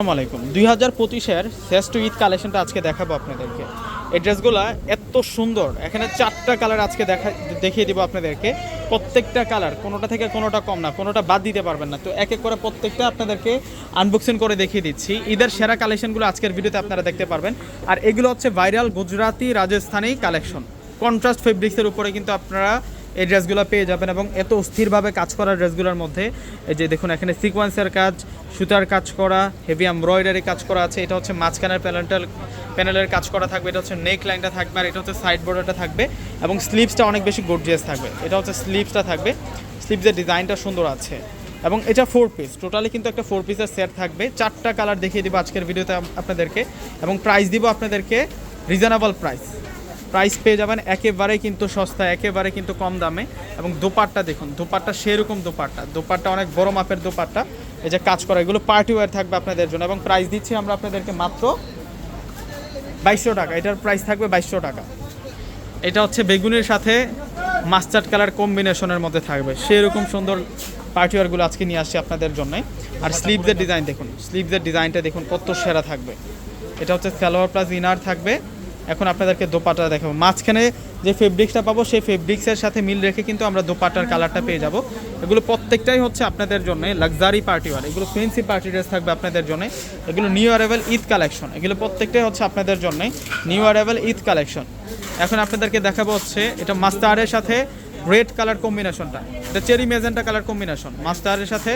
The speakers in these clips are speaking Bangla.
আসসালামু আলাইকুম। দুই হাজার পঁচিশের শ্রেষ্ঠ ঈদ কালেকশনটা আজকে দেখাবো আপনাদেরকে। এই ড্রেসগুলো এত সুন্দর। এখানে চারটা কালার আজকে দেখা দেখিয়ে দিব আপনাদেরকে। প্রত্যেকটা কালার, কোনোটা থেকে কোনোটা কম না, কোনোটা বাদ দিতে পারবেন না। তো এক এক করে প্রত্যেকটা আপনাদেরকে আনবক্সিং করে দেখিয়ে দিচ্ছি। ঈদের সেরা কালেকশনগুলো আজকের ভিডিওতে আপনারা দেখতে পারবেন। আর এগুলো হচ্ছে viral Gujarati Rajasthani collection. Contrast ফেব্রিক্সের উপরে কিন্তু আপনারা এই ড্রেসগুলো পেয়ে যাবেন এবং এত অস্থিরভাবে কাজ করা ড্রেসগুলোর মধ্যে, এই যে দেখুন, এখানে সিকোয়েন্সের কাজ সুতার কাজ করা হেভি এমব্রয়ডারি কাজ করা আছে, এটা হচ্ছে মাঝখানের প্যানেলটাল প্যানেলের কাজ করা থাকবে, এটা হচ্ছে নেক লাইনটা থাকবে, আর এটা হচ্ছে সাইড বর্ডারটা থাকবে, এবং স্লিভসটা অনেক বেশি গর্জিয়াস থাকবে, এটা হচ্ছে স্লিভসটা থাকবে স্লিভসের ডিজাইনটা সুন্দর আছে, এবং এটা ফোর পিস টোটালি কিন্তু একটা ফোর পিসের সেট থাকবে, চারটা কালার দেখিয়ে দিব আজকের ভিডিওতে আপনাদেরকে, এবং প্রাইস দিব আপনাদেরকে রিজনেবল প্রাইস প্রাইস পেয়ে যাবেন একেবারে কিন্তু সস্তা একেবারে কিন্তু কম দামে। এবং দোপাট্টা দেখুন, দোপাট্টা সেরকম দোপাট্টা। দোপাট্টা অনেক বড় মাপের দোপাট্টা। এই যে কাজ করা, এগুলো পার্টি ওয়্যার থাকবে আপনাদের জন্য। এবং প্রাইস দিচ্ছি আমরা আপনাদেরকে মাত্র বাইশশো টাকা। এটার প্রাইস থাকবে বাইশশো টাকা। এটা হচ্ছে বেগুনের সাথে মাস্টার্ড কালার কম্বিনেশনের মধ্যে থাকবে। সেরকম সুন্দর পার্টি ওয়্যারগুলো আজকে নিয়ে আসছি আপনাদের জন্য। আর স্লিভসের ডিজাইন দেখুন স্লিভসের ডিজাইনটা দেখুন কত সেরা থাকবে। এটা হচ্ছে সালোয়ার প্লাস ইনার থাকবে। এখন আপনাদেরকে দোপাটা দেখাবো। মাঝখানে যে ফেব্রিক্সটা পাবো, সেই ফেব্রিক্সের সাথে মিল রেখে কিন্তু আমরা দোপাটার কালারটা পেয়ে যাব। এগুলো প্রত্যেকটাই হচ্ছে আপনাদের জন্য লাক্সারি পার্টি ওয়ার এগুলো ফেন্সি পার্টি ড্রেস থাকবে আপনাদের জন্য। এগুলো নিউ অ্যারাইভেল ঈদ কালেকশন এগুলো প্রত্যেকটাই হচ্ছে আপনাদের জন্য নিউ অ্যারাইভেল ঈদ কালেকশন এখন আপনাদেরকে দেখাবো হচ্ছে এটা মাস্টারের সাথে রেড কালার কম্বিনেশনটা এটা চেরি মেজেন্টা কালার কম্বিনেশন মাস্টারের সাথে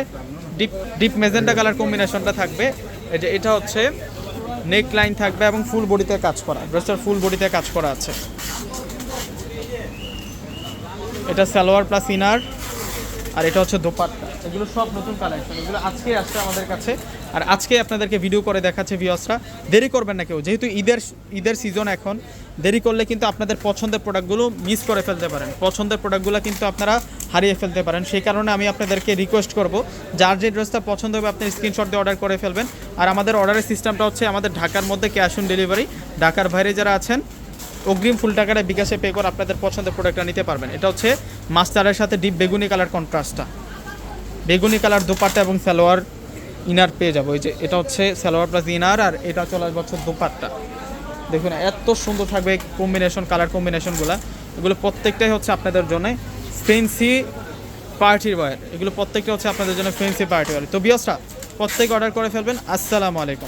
ডিপ ডিপ মেজেন্টা কালার কম্বিনেশনটা থাকবে। যে এটা হচ্ছে নেক লাইন থাকবে এবং ফুল বডিতে কাজ করা ড্রেসটার ফুল বডিতে কাজ করা আছে। এটা সালোয়ার প্লাস ইনার আর এটা হচ্ছে দোপাট্টা। এগুলো সব নতুন কালেকশন এগুলো আজকে আসছে আমাদের কাছে। আর আজকে আপনাদেরকে ভিডিও করে দেখাচ্ছে ভিওসরা দেরি করবেন না কেউ, যেহেতু ঈদের ঈদের সিজন এখন, দেরি করলে কিন্তু আপনাদের পছন্দের প্রোডাক্টগুলো মিস করে ফেলতে পারেন। পছন্দের প্রোডাক্টগুলো কিন্তু আপনারা হারিয়ে ফেলতে পারেন। সেই কারণে আমি আপনাদেরকে রিকোয়েস্ট করব, যার যে ড্রেসটা পছন্দ হবে আপনি স্ক্রিনশট দিয়ে অর্ডার করে ফেলবেন। আর আমাদের অর্ডারের সিস্টেমটা হচ্ছে আমাদের ঢাকার মধ্যে ক্যাশ অন ডেলিভারি ঢাকার বাইরে যারা আছেন, অগ্রিম ফুল টাকাটা বিকাশে পে করে আপনাদের পছন্দের প্রোডাক্টটা নিতে পারবেন। এটা হচ্ছে মাস্টারের সাথে ডিপ বেগুনি কালার কন্ট্রাস্টটা বেগুনি কালার দোপাট্টা এবং সালোয়ার ইনার পেয়ে যাব। ওই যে এটা হচ্ছে সালোয়ার প্লাস ইনার আর এটা চলে আসবে হচ্ছে দোপাট্টা। দেখুন, এত সুন্দর থাকবে কম্বিনেশন কালার কম্বিনেশনগুলো এগুলো প্রত্যেকটাই হচ্ছে আপনাদের জন্য ফেন্সি পার্টির ওয়ার এগুলো প্রত্যেকটা হচ্ছে আপনাদের জন্য ফেন্সি পার্টি ওয়ার তো বিয়সরা প্রত্যেক অর্ডার করে ফেলবেন। আসসালামু আলাইকুম।